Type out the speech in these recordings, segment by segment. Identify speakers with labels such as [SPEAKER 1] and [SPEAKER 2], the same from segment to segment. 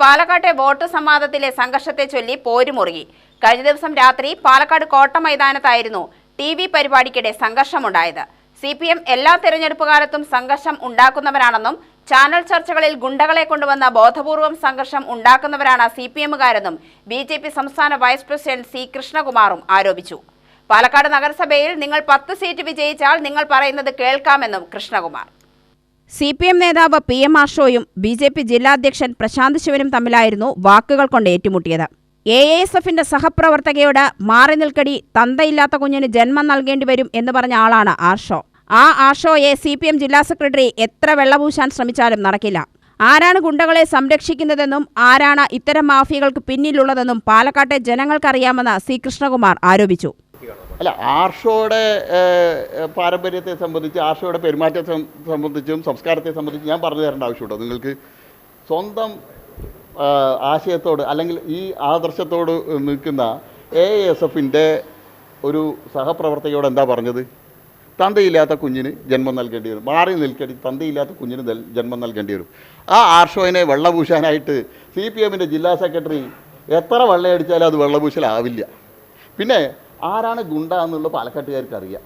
[SPEAKER 1] പാലക്കാട്ടെ വോട്ട് സംവാദത്തിലെ സംഘർഷത്തെ ചൊല്ലി പോരുമുറുകി. കഴിഞ്ഞ ദിവസം രാത്രി പാലക്കാട് കോട്ട മൈതാനത്തായിരുന്നു ടി വി പരിപാടിക്കിടെ സംഘർഷമുണ്ടായത്. സി പി എം എല്ലാ തെരഞ്ഞെടുപ്പ് കാലത്തും സംഘർഷം ഉണ്ടാക്കുന്നവരാണെന്നും ചാനൽ ചർച്ചകളിൽ ഗുണ്ടകളെ കൊണ്ടുവന്ന ബോധപൂർവം സംഘർഷം ഉണ്ടാക്കുന്നവരാണ് സി പി എമ്മുകാരെന്നും ബി ജെ പി സംസ്ഥാന വൈസ് പ്രസിഡന്റ് സി കൃഷ്ണകുമാറും ആരോപിച്ചു. പാലക്കാട് നഗരസഭയിൽ നിങ്ങൾ പത്ത് സീറ്റ് വിജയിച്ചാൽ നിങ്ങൾ പറയുന്നത് കേൾക്കാമെന്നും കൃഷ്ണകുമാർ. സി പി എം നേതാവ് പി എം ആഷോയും ബി ജെ പി ജില്ലാധ്യക്ഷൻ പ്രശാന്ത് ശിവനും തമ്മിലായിരുന്നു വാക്കുകൾ കൊണ്ട് ഏറ്റുമുട്ടിയത്. എ എസ് എഫിന്റെ സഹപ്രവർത്തകയോട് മാറി നിൽക്കടി തന്തയില്ലാത്ത കുഞ്ഞിന് ജന്മം നൽകേണ്ടി വരും എന്ന് പറഞ്ഞ ആളാണ് ആർഷോ ആ ആർഷോയെ സി പി എം ജില്ലാ സെക്രട്ടറി എത്ര വെള്ളപൂശാൻ ശ്രമിച്ചാലും നടക്കില്ല. ആരാണ് ഗുണ്ടകളെ സംരക്ഷിക്കുന്നതെന്നും ആരാണ് ഇത്തരം മാഫിയകൾക്ക് പിന്നിലുള്ളതെന്നും പാലക്കാട്ടെ ജനങ്ങൾക്കറിയാമെന്ന് സി കൃഷ്ണകുമാർ ആരോപിച്ചു.
[SPEAKER 2] അല്ല ആർഷോയുടെ പാരമ്പര്യത്തെ സംബന്ധിച്ച് ആർഷോയുടെ പെരുമാറ്റത്തെ സംബന്ധിച്ചും സംസ്കാരത്തെ സംബന്ധിച്ചും ഞാൻ പറഞ്ഞു തരേണ്ട ആവശ്യമുണ്ടോ? നിങ്ങൾക്ക് സ്വന്തം ആശയത്തോട് അല്ലെങ്കിൽ ഈ ആദർശത്തോട് നിൽക്കുന്ന എ എസ് എഫിന്റെ ഒരു സഹപ്രവർത്തകയോട് എന്താ പറഞ്ഞത്? തന്തയില്ലാത്ത കുഞ്ഞിന് ജന്മം നൽകേണ്ടി വരും. മാറി നിൽക്കേണ്ടി തന്തയില്ലാത്ത കുഞ്ഞിന് ജന്മം നൽകേണ്ടി വരും. ആ ആർഷോയിനെ വെള്ളപൂശാനായിട്ട് സി പി എമ്മിന്റെ ജില്ലാ സെക്രട്ടറി എത്ര വെള്ളയടിച്ചാലും അത് വെള്ളപൂശലാവില്ല. പിന്നെ ആരാണ് ഗുണ്ട എന്നുള്ള പാലക്കാട്ടുകാർക്ക് അറിയാം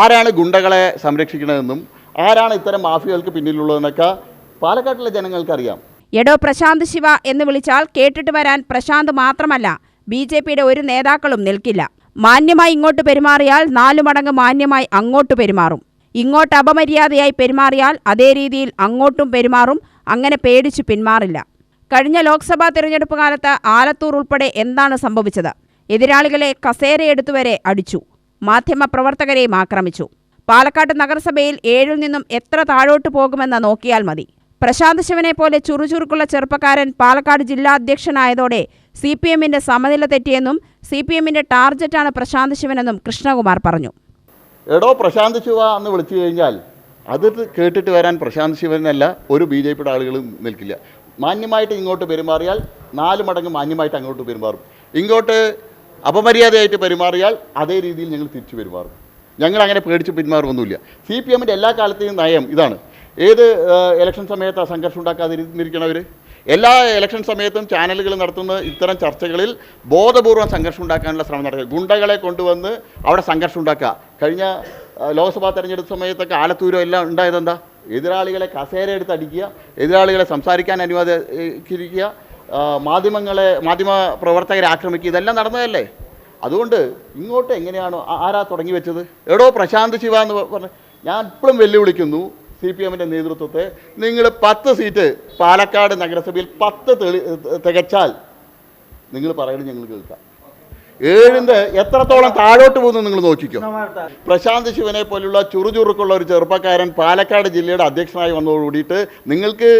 [SPEAKER 2] ആരാണ് ഗുണ്ടകളെ സംരക്ഷിക്കണതെന്നും ആരാണ് ഇത്തരം മാഫിയകൾക്ക് പിന്നിലുള്ളതെന്നൊക്കെ പാലക്കാട്ടിലെ ജനങ്ങൾക്കറിയാം.
[SPEAKER 1] എടോ പ്രശാന്ത് ശിവ എന്ന് വിളിച്ചാൽ കേട്ടിട്ട് വരാൻ പ്രശാന്ത് മാത്രമല്ല ബി ജെ പിയുടെ ഒരു നേതാക്കളും നിൽക്കില്ല. മാന്യമായി ഇങ്ങോട്ട് പെരുമാറിയാൽ നാലു മടങ്ങ് മാന്യമായി അങ്ങോട്ട് പെരുമാറും. ഇങ്ങോട്ട് അപമര്യാദയായി പെരുമാറിയാൽ അതേ രീതിയിൽ അങ്ങോട്ടും പെരുമാറും അങ്ങനെ പേടിച്ചു പിന്മാറില്ല. കഴിഞ്ഞ ലോക്സഭാ തെരഞ്ഞെടുപ്പ് കാലത്ത് ആലത്തൂർ ഉൾപ്പെടെ എന്താണ് സംഭവിച്ചത്? എതിരാളികളെ കസേരയെടുത്തുവരെ അടിച്ചു. മാധ്യമപ്രവർത്തകരെയും ആക്രമിച്ചു. പാലക്കാട് നഗരസഭയിൽ ഏഴിൽ നിന്നും എത്ര താഴോട്ട് പോകുമെന്ന് നോക്കിയാൽ മതി. പ്രശാന്ത് ശിവനെ പോലെ ചുറുചുറുക്കുള്ള ചെറുപ്പക്കാരൻ പാലക്കാട് ജില്ലാ അധ്യക്ഷനായതോടെ സി പി എമ്മിന്റെ സമനില തെറ്റിയെന്നും സി പി എമ്മിന്റെ ടാർജറ്റാണ് പ്രശാന്ത് ശിവനെന്നും കൃഷ്ണകുമാർ പറഞ്ഞു.
[SPEAKER 2] എടോ പ്രശാന്ത് ശിവ എന്ന് വിളിച്ചു കഴിഞ്ഞാൽ അത് കേട്ടിട്ട് വരാൻ പ്രശാന്ത് ശിവനല്ല ഒരു ബി ജെ പിയുടെ ആളുകളും നിൽക്കില്ല. മാന്യമായിട്ട് ഇങ്ങോട്ട് പെരുമാറിയാൽ നാല് മടങ്ങ് മാന്യമായിട്ട് അങ്ങോട്ട് പെരുമാറും. ഇങ്ങോട്ട് അപമര്യാദയായിട്ട് പെരുമാറിയാൽ അതേ രീതിയിൽ ഞങ്ങൾ തിരിച്ചു പെരുമാറും. ഞങ്ങൾ അങ്ങനെ പേടിച്ച് പെരുമാറുമൊന്നുമില്ല. സി പി എമ്മിന്റെ എല്ലാ കാലത്തെയും നയം ഇതാണ്. ഏത് ഇലക്ഷൻ സമയത്ത് സംഘർഷം ഉണ്ടാക്കാതിരിക്കണവർ എല്ലാ ഇലക്ഷൻ സമയത്തും ചാനലുകൾ നടത്തുന്ന ഇത്തരം ചർച്ചകളിൽ ബോധപൂർവം സംഘർഷം ഉണ്ടാക്കാനുള്ള ശ്രമം നടക്കുക. ഗുണ്ടകളെ കൊണ്ടുവന്ന് അവിടെ സംഘർഷം ഉണ്ടാക്കുക. കഴിഞ്ഞ ലോക്സഭാ തെരഞ്ഞെടുപ്പ് സമയത്തൊക്കെ ആലത്തൂരോ എല്ലാം ഉണ്ടായതെന്താ? എതിരാളികളെ കസേര എടുത്ത് അടിക്കുക എതിരാളികളെ സംസാരിക്കാൻ അനുവാദിക്കുക മാധ്യമങ്ങളെ മാധ്യമ പ്രവർത്തകരെ ആക്രമിക്കുക ഇതെല്ലാം നടന്നതല്ലേ? അതുകൊണ്ട് ഇങ്ങോട്ട് എങ്ങനെയാണോ ആരാ തുടങ്ങി വെച്ചത്? എടോ പ്രശാന്ത് ശിവ എന്ന് പറഞ്ഞ് ഞാൻ ഇപ്പോഴും വെല്ലുവിളിക്കുന്നു സി പി എമ്മിന്റെ നേതൃത്വത്തെ. നിങ്ങൾ പത്ത് സീറ്റ് പാലക്കാട് നഗരസഭയിൽ പത്ത് തെളി തികച്ചാൽ നിങ്ങൾ പറയുന്നത് ഞങ്ങൾ കേൾക്കാം. ഏഴിന്റെ എത്രത്തോളം താഴോട്ട് പോകുന്നു നിങ്ങൾ നോക്കിക്കോ. പ്രശാന്ത് ശിവനെ പോലുള്ള ചുറുചുറുക്കുള്ള ഒരു ചെറുപ്പക്കാരൻ പാലക്കാട് ജില്ലയുടെ അധ്യക്ഷനായി വന്നതോടുകൂടിയിട്ട് നിങ്ങൾക്ക്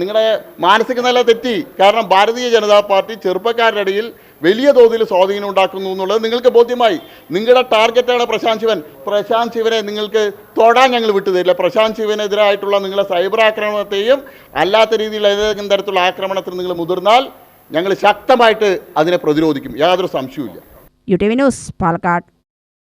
[SPEAKER 2] നിങ്ങളുടെ മാനസിക നില തെറ്റി. കാരണം ഭാരതീയ ജനതാ പാർട്ടി ചെറുപ്പക്കാരുടെ ഇടയിൽ വലിയ തോതിൽ സ്വാധീനം ഉണ്ടാക്കുന്നു എന്നുള്ളത് നിങ്ങൾക്ക് ബോധ്യമായി. നിങ്ങളുടെ ടാർഗറ്റാണ് പ്രശാന്ത് ശിവൻ. പ്രശാന്ത് ശിവനെ നിങ്ങൾക്ക് തൊടാൻ ഞങ്ങൾ വിട്ടുതരില്ല പ്രശാന്ത് ശിവനെതിരായിട്ടുള്ള നിങ്ങളുടെ സൈബർ ആക്രമണത്തെയും അല്ലാത്ത രീതിയിലുള്ള ഏതെങ്കിലും തരത്തിലുള്ള ആക്രമണത്തിന് നിങ്ങൾ മുതിർന്നാൽ ഞങ്ങൾ ശക്തമായിട്ട് അതിനെ പ്രതിരോധിക്കും. യാതൊരു സംശയവുമില്ല.
[SPEAKER 1] U T V news Palakkad.